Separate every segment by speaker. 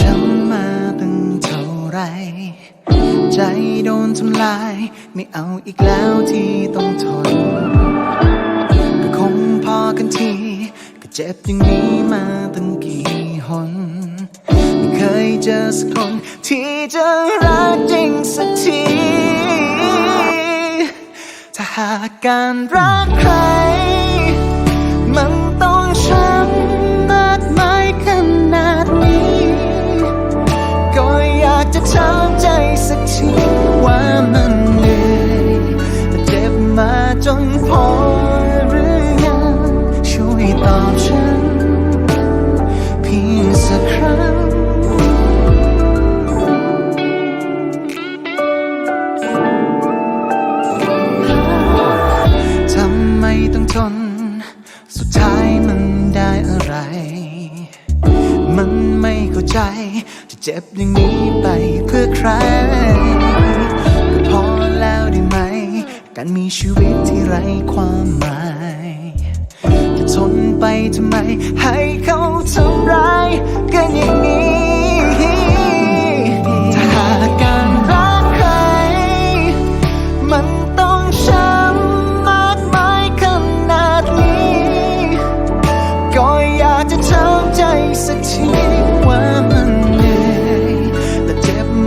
Speaker 1: ฉันมาตั้งเท่าไร ใจโดนทำลาย ไม่เอาอีกแล้วที่ต้องทนก็คงพอกันที ก็เจ็บอย่างนี้มาตั้งกี่หน ไม่เคยเจอสักคน ที่จะรักจริงสักทีถ้าหากการรักใคร เจ็บอย่างนี้ไปเพื่อใคร ก็พอแล้วได้ไหม การมีชีวิตที่ไร้ความหมาย จะทนไปทำไมให้เขาทำ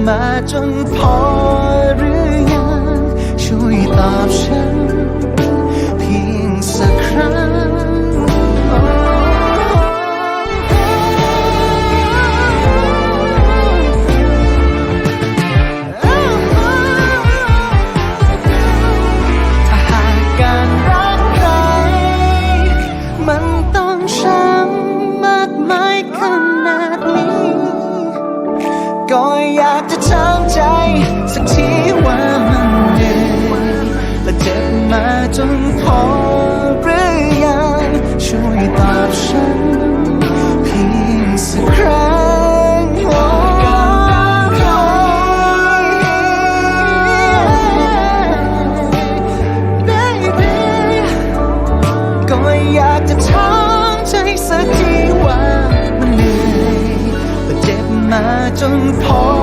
Speaker 1: มาจนพอหรือยัง ช่วยตอบฉัน อยากจะถามใจสักทีว่ามันเหนื่อยและเจ็บมาจนพอหรือยังช่วยตอบฉันเพียงสักครั้งก็อยากจะถามใจสักทีว่ามันเหนื่อยและเจ็บมาจนพอ